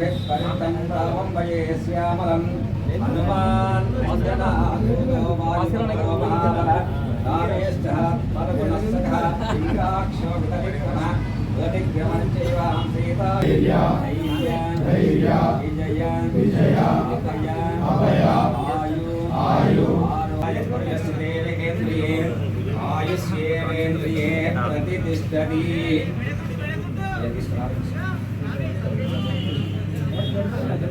వరదాదిభిः పరితం రామం వయే శ్యామలం హనుమాన్ వందనాకృతో వాయుప్రవహారः రామేష్టः పరగుణస్సఖः ఇంద్రాక్షో వితవిక్రమः జ్యోతిగ్రమం చైవాం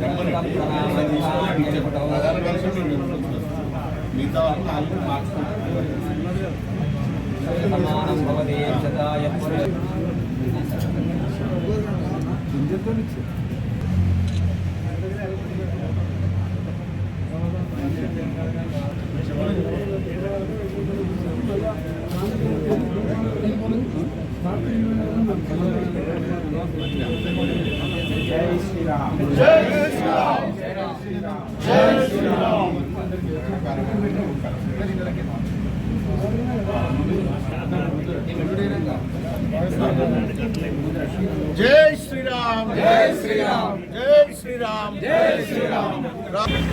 ధైర్య విజయ విజయ అభయ जय श्री राम ఆరోగ్యస్య దేవేంద్రియే ఆయుష్యేంద్రియే ప్రతిష్టతి సమానం భవతి శతాయ జై శ్రీరామ్ జై శ్రీరామ్ జై శ్రీరామ్ జై శ్రీరామ్ జై శ్రీరామ్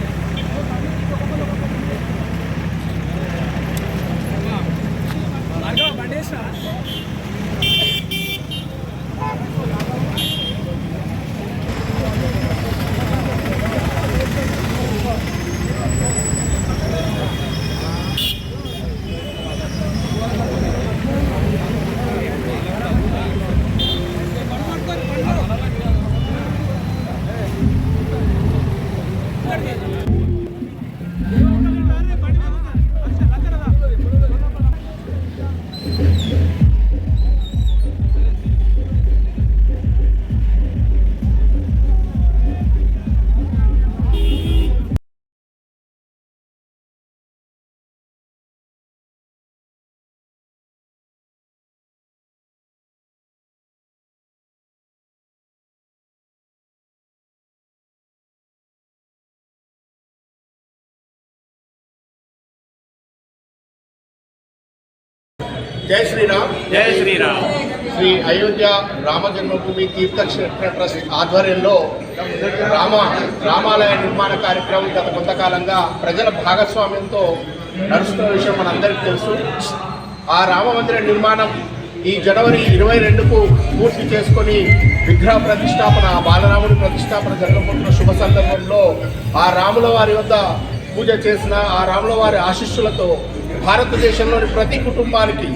జై శ్రీరామ్. జై శ్రీరామ్. శ్రీ అయోధ్య రామ జన్మభూమి తీర్థక్షేత్ర ట్రస్ట్ ఆధ్వర్యంలో రామ రామాలయ నిర్మాణ కార్యక్రమం గత కొంతకాలంగా ప్రజల భాగస్వామ్యంతో నడుస్తున్న విషయం మనందరికీ తెలుసు. ఆ రామ మందిర నిర్మాణం ఈ జనవరి ఇరవై రెండుకు పూర్తి చేసుకొని విగ్రహ ప్రతిష్టాపన బాలరాముడి ప్రతిష్టాపన జరగబోతున్న శుభ సందర్భంలో ఆ రాముల వారి వద్ద పూజ చేసిన ఆ రాముల వారి ఆశీస్సులతో భారతదేశంలోని ప్రతి కుటుంబానికి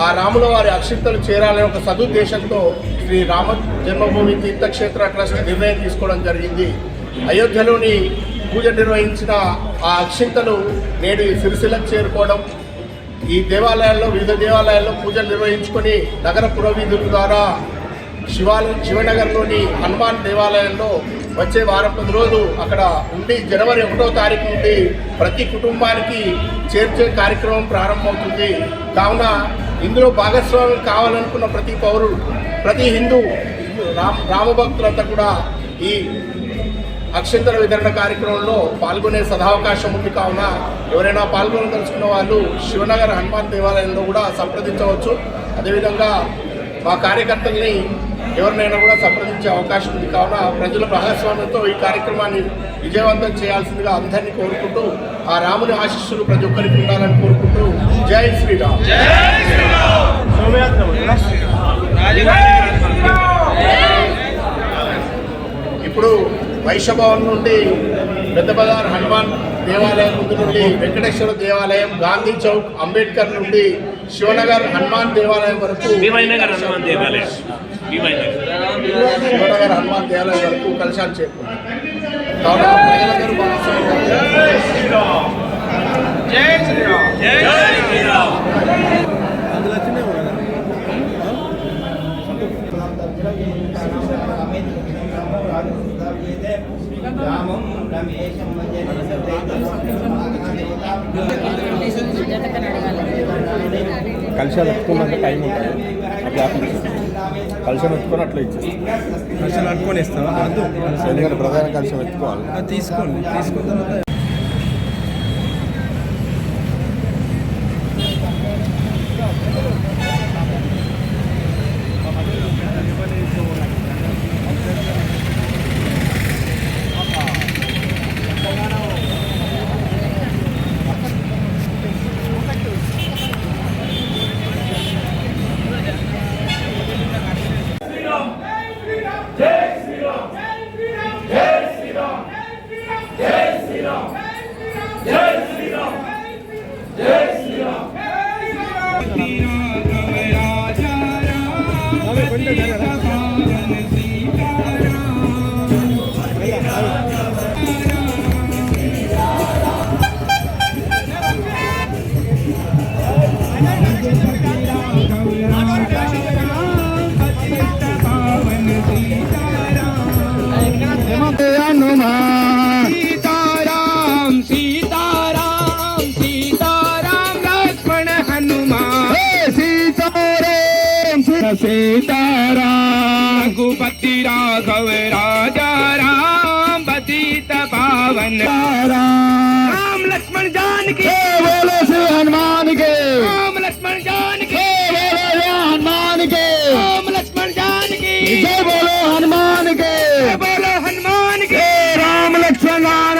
ఆ రాముల వారి అక్షింతలు చేరాలనే ఒక సదుద్దేశంతో శ్రీ రామ జన్మభూమి తీర్థక్షేత్ర ట్రస్ట్ నిర్ణయం తీసుకోవడం జరిగింది. అయోధ్యలోని పూజ నిర్వహించిన ఆ అక్షింతలు నేడు సిరిసిలకు చేరుకోవడం ఈ దేవాలయాల్లో వివిధ దేవాలయాల్లో పూజలు నిర్వహించుకొని నగర పురవీధుల ద్వారా శివాలయం శివనగర్లోని హనుమాన్ దేవాలయంలో వచ్చే వారం పది రోజులు అక్కడ ఉండి జనవరి ఒకటో తారీఖు నుండి ప్రతి కుటుంబానికి చేర్చే కార్యక్రమం ప్రారంభమవుతుంది. కావున ఇందులో భాగస్వామ్యం కావాలనుకున్న ప్రతి పౌరుడు ప్రతి హిందూ రామ రామభక్తులంతా కూడా ఈ అక్షంతర వితరణ కార్యక్రమంలో పాల్గొనే సదావకాశం ఉంది. కావున ఎవరైనా పాల్గొనదలుచుకున్న వాళ్ళు శివనగర్ హనుమాన్ దేవాలయంలో కూడా సంప్రదించవచ్చు. అదేవిధంగా మా కార్యకర్తల్ని ఎవరినైనా కూడా సంప్రదించే అవకాశం ఉంది. కావున ప్రజల భాగస్వామ్యంతో ఈ కార్యక్రమాన్ని విజయవంతం చేయాల్సిందిగా అందరినీ కోరుకుంటూ ఆ రాముని ఆశీస్సులు ప్రతి ఒక్కరికి ఉండాలని కోరుకుంటూ జై శ్రీరామ్. ఇప్పుడు వైశ్వభవన్ నుండి పెద్ద బజార్ హనుమాన్ దేవాలయం ముందు నుండి వెంకటేశ్వర దేవాలయం గాంధీ చౌక్ అంబేద్కర్ నుండి శివనగర్ హనుమాన్ దేవాలయం వరకు భీమైనగర్ హనుమాన్ దేవాలయం. శివనగర్ హనుమాన్ దేవాలయం వరకు కలశాలు చేరుకుంది కావున ప్రజలందరూ రామం రమేశం కలిసి ఎత్తుకున్నంత టైం ఉంటుంది. గ్యాప్ కలిసి ఎత్తుకొని అట్లా ఇచ్చేస్తాం. అసలు అనుకొని ఇస్తావా? ఎందుకంటే ప్రధాన కలిసి ఎత్తుకోవాలి అది తీసుకోండి తీసుకున్న తర్వాత 我们来，来，来。सीताराम सीताराम रघुपति राघव राजा राम पतित पावन। राम लक्ष्मण जानकी। बोलो श्री हनुमान के। राम लक्ष्मण जानकी। बोलो श्री हनुमान के। राम लक्ष्मण जानकी। जय बोलो हनुमान के। बोलो हनुमान के। राम लक्ष्मण।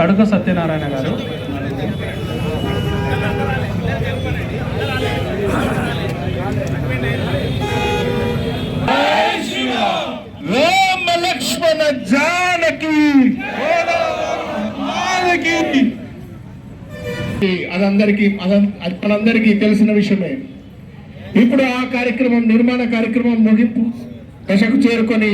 తడుక సత్యనారాయణ గారు. రామ లక్ష్మణ జానకి అదందరికీ అదం- అది మనందరికీ తెలిసిన విషయమే. ఇప్పుడు ఆ కార్యక్రమం నిర్మాణ కార్యక్రమం ముగింపు దశకు చేరుకొని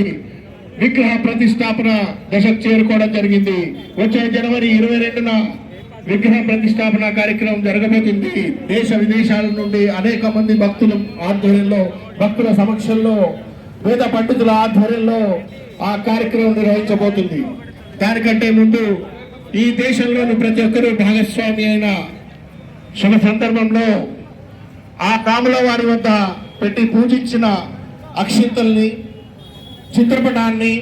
విగ్రహ ప్రతిష్టాపన దశకు చేరుకోవడం జరిగింది. వచ్చే జనవరి ఇరవై రెండున విగ్రహ ప్రతిష్టాపన కార్యక్రమం జరగబోతుంది. దేశ విదేశాల నుండి అనేక మంది భక్తుల ఆధ్వర్యంలో భక్తుల సమక్షంలో వేద పండితుల ఆధ్వర్యంలో ఆ కార్యక్రమం నిర్వహించబోతుంది. దానికంటే ముందు ఈ దేశంలోని ప్రతి ఒక్కరూ భాగస్వామి అయిన శుభ సందర్భంలో ఆ రాముల వారి వద్ద పెట్టి పూజించిన అక్షింతల్ని చిత్రపటాన్ని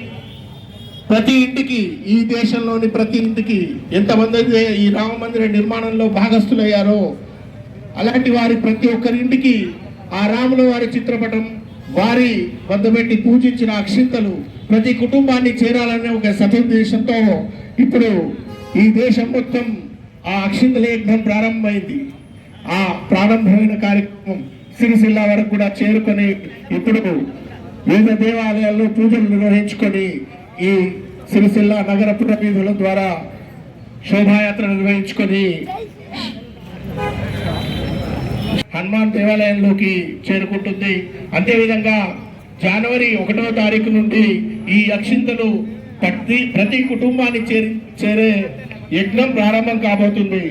ప్రతి ఇంటికి ఈ దేశంలోని ప్రతి ఇంటికి ఎంతమంది అయితే ఈ రామ మందిర నిర్మాణంలో భాగస్థులయ్యారో అలాంటి వారి ప్రతి ఒక్కరి ఇంటికి ఆ రాముల వారి చిత్రపటం వారి వద్ద పెట్టి పూజించిన అక్షింతలు ప్రతి కుటుంబాన్ని చేరాలనే ఒక సదుద్దేశంతో ఇప్పుడు ఈ దేశం మొత్తం ఆ అక్షింతల యజ్ఞం ప్రారంభమైంది. ఆ ప్రారంభమైన కార్యక్రమం సిరిసిల్ల వరకు కూడా చేరుకొని ఇప్పుడు వివిధ దేవాలయాల్లో పూజలు నిర్వహించుకొని ఈ సిరిసిల్ల నగర పురవీధుల ద్వారా శోభాయాత్ర నిర్వహించుకొని హనుమాన్ దేవాలయంలోకి చేరుకుంటుంది. అంతేవిధంగా జనవరి ఒకటవ తారీఖు నుండి ఈ అక్షింతలు ప్రతి ప్రతి కుటుంబాన్ని చేరి చేరే యజ్ఞం ప్రారంభం కాబోతుంది.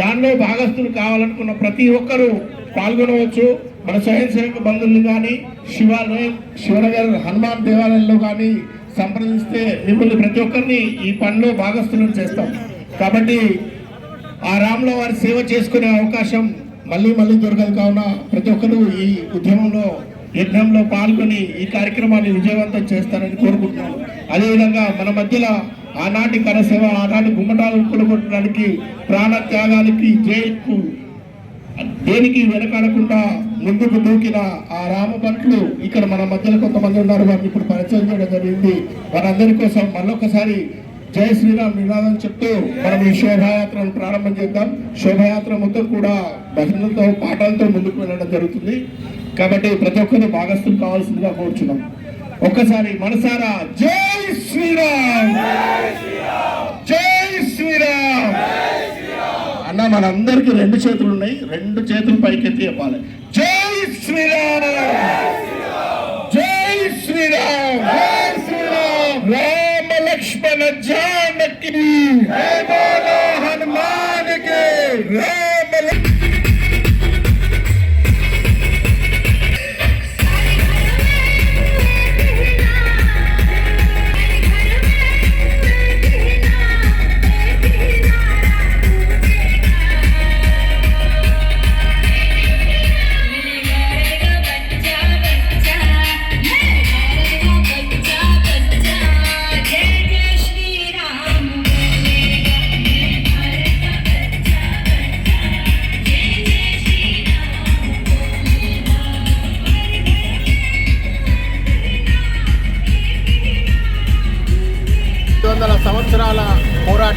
దానిలో భాగస్థులు కావాలనుకున్న ప్రతి ఒక్కరూ పాల్గొనవచ్చు. మన స్వయం సేవక బంధువులు కానీ శివాలయం శివనగర్ హనుమాన్ దేవాలయంలో కానీ సంప్రదిస్తే మిమ్మల్ని ప్రతి ఒక్కరిని ఈ పనిలో భాగస్థులను చేస్తాం. కాబట్టి ఆ రాముల వారి సేవ చేసుకునే అవకాశం మళ్ళీ మళ్ళీ దొరకదు కావున ప్రతి ఒక్కరూ ఈ ఉద్యమంలో యజ్ఞంలో పాల్గొని ఈ కార్యక్రమాన్ని విజయవంతం చేస్తారని కోరుకుంటున్నాను. అదేవిధంగా మన మధ్యలో ఆనాటి కరసేవ ఆనాటి గుమ్మటాలు కొనుగొట్టడానికి ప్రాణ త్యాగానికి జైకు దేనికి వెనకాడకుండా ముందుకు దూకిన ఆ రామ భక్తులు ఇక్కడ మన మధ్యలో కొంతమంది ఉన్నారు. వారిని ఇప్పుడు పరిచయం చేయడం జరిగింది. వారందరి కోసం మళ్ళొకసారి జై శ్రీరామ్ నినాదం చెప్తూ మనం ఈ శోభాయాత్రను ప్రారంభం చేద్దాం. శోభాయాత్ర మొత్తం కూడా భజనలతో పాటలతో ముందుకు వెళ్ళడం జరుగుతుంది. కాబట్టి ప్రతి ఒక్కరు భాగస్థులు కావాల్సిందిగా కోరుచున్నాం. ఒక్కసారి మనసారా జై శ్రీరామ్ జై శ్రీరామ్ అన్న మనందరికీ రెండు చేతులు ఉన్నాయి రెండు చేతులు పైకెత్తి చెప్పాలి. జై శ్రీరామ్! జై శ్రీరామ్! జై శ్రీరామ్! రామ లక్ష్మణ జానకి హనుమానికి రామ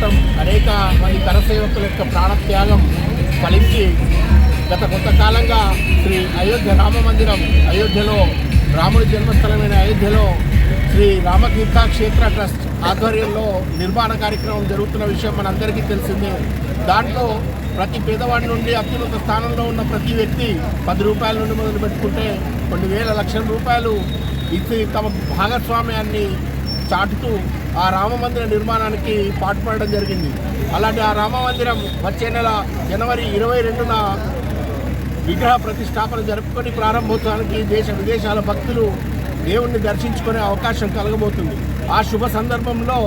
పోరాటం అనేక మంది కరసేవకుల యొక్క ప్రాణత్యాగం ఫలించి గత కొంతకాలంగా శ్రీ అయోధ్య రామ మందిరం అయోధ్యలో రాముడి జన్మస్థలమైన అయోధ్యలో శ్రీ రామతీర్థ క్షేత్ర ట్రస్ట్ ఆధ్వర్యంలో నిర్మాణ కార్యక్రమం జరుగుతున్న విషయం మనందరికీ తెలిసిందే. దాంట్లో ప్రతి పేదవాడి నుండి అత్యున్నత స్థానంలో ఉన్న ప్రతి వ్యక్తి పది రూపాయల నుండి మొదలు పెట్టుకుంటే కొన్ని వేల లక్షల రూపాయలు ఇచ్చి తమ భాగస్వామ్యాన్ని చాటుతూ ఆ రామ మందిర నిర్మాణానికి పాటుపడడం జరిగింది. అలాంటి ఆ రామ మందిరం వచ్చే నెల జనవరి ఇరవై రెండున విగ్రహ ప్రతిష్టాపన జరుపుకొని ప్రారంభోత్సవానికి దేశ విదేశాల భక్తులు దేవుణ్ణి దర్శించుకునే అవకాశం కలగబోతుంది. ఆ శుభ సందర్భంలో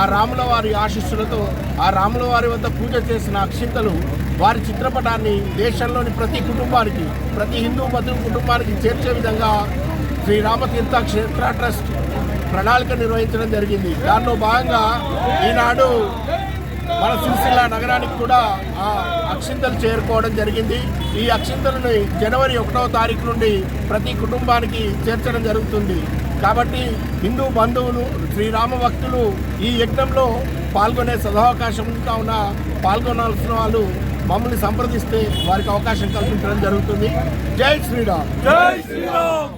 ఆ రాముల వారి ఆశీస్సులతో ఆ రాముల వారి వద్ద పూజ చేసిన అక్షింతలు వారి చిత్రపటాన్ని దేశంలోని ప్రతి కుటుంబానికి ప్రతి హిందూ బంధు కుటుంబానికి చేర్చే విధంగా శ్రీ రామతీర్థ క్షేత్ర ట్రస్ట్ ప్రణాళిక నిర్వహించడం జరిగింది. దానిలో భాగంగా ఈనాడు మన సిరిసిల్ల నగరానికి కూడా ఆ అక్షింతలు చేరుకోవడం జరిగింది. ఈ అక్షింతలను జనవరి ఒకటవ తారీఖు నుండి ప్రతి కుటుంబానికి చేర్చడం జరుగుతుంది. కాబట్టి హిందూ బంధువులు శ్రీరామ భక్తులు ఈ యజ్ఞంలో పాల్గొనే సదావకాశం కావున పాల్గొనాల్సిన వాళ్ళు మమ్మల్ని సంప్రదిస్తే వారికి అవకాశం కల్పించడం జరుగుతుంది. జై శ్రీరామ్. జై శ్రీరామ్.